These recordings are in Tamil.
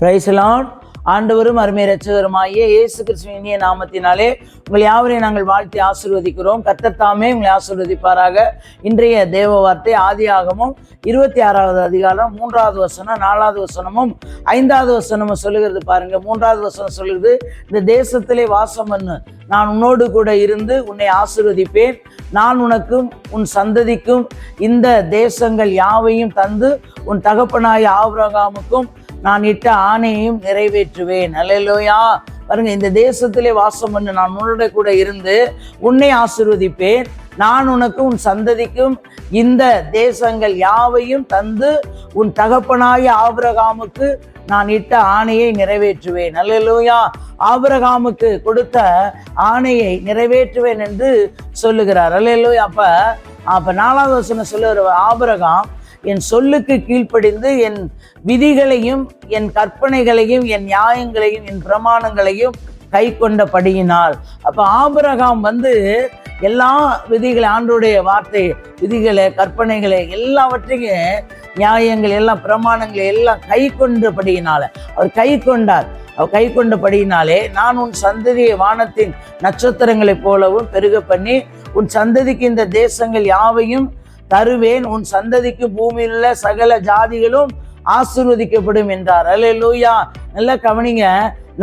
பிரைசலான் ஆண்டவரும் அருமை ரட்சகருமாகிய இயேசு கிறிஸ்துவின் நாமத்தினாலே உங்கள் யாவரையும் நாங்கள் வாழ்த்தி ஆசிர்வதிக்கிறோம். கத்தத்தாமே உங்களை ஆசிர்வதிப்பாராக. இன்றைய தேவ வார்த்தை ஆதியாகமும் இருபத்தி ஆறாவது அதிகாரம் மூன்றாவது வசனம் நாலாவது வசனமும் ஐந்தாவது வசனமும் சொல்லுகிறது பாருங்க. மூன்றாவது வசனம் சொல்லுகிறது இந்த தேசத்திலே வாசம் பண்ணு. நான் உன்னோடு கூட இருந்து உன்னை ஆசிர்வதிப்பேன். நான் உனக்கும் உன் சந்ததிக்கும் இந்த தேசங்கள் யாவையும் தந்து உன் தகப்பனாய ஆபிரகாமுக்கும் நான் இட்ட ஆணையையும் நிறைவேற்றுவேன். அல்லேலூயா. பாருங்க இந்த தேசத்திலே வாசம் பண்ணு. நான் உன்னோட கூட இருந்து உன்னை ஆசிர்வதிப்பேன். நான் உனக்கு உன் சந்ததிக்கும் இந்த தேசங்கள் யாவையும் தந்து உன் தகப்பனாய ஆபிரகாமுக்கு நான் இட்ட ஆணையை நிறைவேற்றுவேன். அல்லேலூயா. ஆபிரகாமுக்கு கொடுத்த ஆணையை நிறைவேற்றுவேன் என்று சொல்லுகிறார். அல்லேலூயா. அப்ப அப்ப நாலாவது வசனம் சொல்லுகிற ஆபிரகாம் என் சொல்லுக்கு கீழ்ப்படிந்து என் விதிகளையும் என் கற்பனைகளையும் என் நியாயங்களையும் என் பிரமாணங்களையும் கை கொண்டபடியினால் அப்போ ஆபரகாம் வந்து எல்லா விதிகளை ஆண்டோடைய வார்த்தை விதிகளை கற்பனைகளை எல்லாவற்றையும் நியாயங்கள் எல்லாம் பிரமாணங்களை எல்லாம் கை கொண்டபடியினால அவர் கை கொண்டார் அவர் கை கொண்டபடியினாலே நான் உன் சந்ததியை வானத்தின் நட்சத்திரங்களைப் போலவும் பெருக பண்ணி உன் சந்ததிக்கு இந்த தேசங்கள் யாவையும் தருவேன். உன் சந்ததிக்கு பூமியில் உள்ள சகல ஜாதிகளும் ஆசிர்வதிக்கப்படும் என்றார். அல்ல லூயா நல்லா கவனிங்க.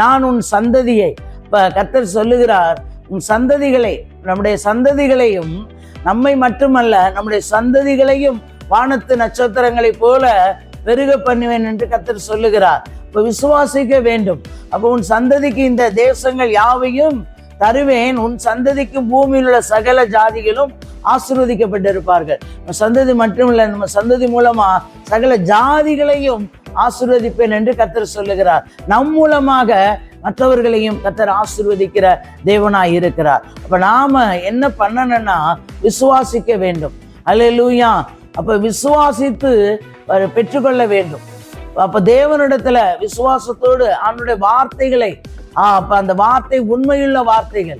நான் உன் சந்ததியை இப்போ கத்தர் சொல்லுகிறார் உன் சந்ததிகளை நம்முடைய சந்ததிகளையும் நம்மை மட்டுமல்ல நம்முடைய சந்ததிகளையும் வானத்து நட்சத்திரங்களைப் போல பெருக பண்ணுவேன் என்று கத்தர் சொல்லுகிறார். இப்போ விசுவாசிக்க வேண்டும். அப்போ உன் சந்ததிக்கு இந்த தேசங்கள் யாவையும் தருவேன். உன் சந்ததிக்கு பூமியில் உள்ள சகல ஜாதிகளும் ஆசிர்வதிக்கப்பட்டிருப்பார்கள். நம்ம சந்ததி மட்டுமில்லை நம்ம சந்ததி மூலமா சகல ஜாதிகளையும் ஆசிர்வதிப்பேன் என்று கத்தர் சொல்லுகிறார். நம் மூலமாக மற்றவர்களையும் கத்தர் ஆசிர்வதிக்கிற தேவனாய் இருக்கிறார். அப்ப நாம என்ன பண்ணணும்னா விசுவாசிக்க வேண்டும். அல்லேலூயா அப்ப விசுவாசித்து பெற்றுக்கொள்ள வேண்டும். அப்ப தேவனிடத்துல விசுவாசத்தோடு அவனுடைய வார்த்தைகளை அப்ப அந்த வார்த்தை உண்மையுள்ள வார்த்தைகள்.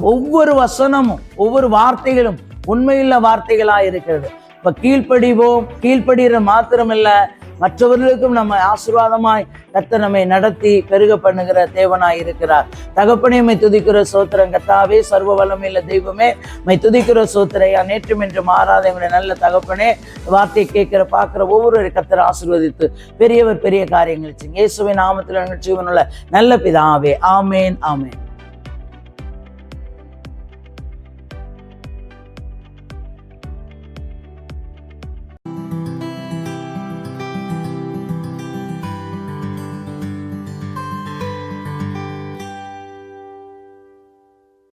ஒவ்வொரு வசனமும் ஒவ்வொரு வார்த்தைகளும் உண்மையுள்ள வார்த்தைகளா இருக்கிறது. இப்ப கீழ்ப்படிவோம் கீழ்ப்படுகிற மாத்திரமில்லை. மற்றவர்களுக்கும் நம்ம ஆசீர்வாதமாய் கத்த நம்மை நடத்தி பெருக பண்ணுகிற தேவனாய் இருக்கிறார் தகப்பனே மை துதிக்கிற சோத்திரம் கத்தாவே சர்வ வல்லமையில தெய்வமே மை துதிக்கிற சோத்திரையா நேற்றும் என்று மாறாத எங்களுடைய நல்ல தகப்பனே வார்த்தையை கேட்கிற பார்க்கிற ஒவ்வொரு கத்தரை ஆசீர்வதித்து பெரியவர் பெரிய காரியங்கள் செய்யுங்க. இயேசுவின் நாமத்தில் நிகழ்ச்சியுள்ள நல்ல பிதாவே ஆமேன் ஆமேன்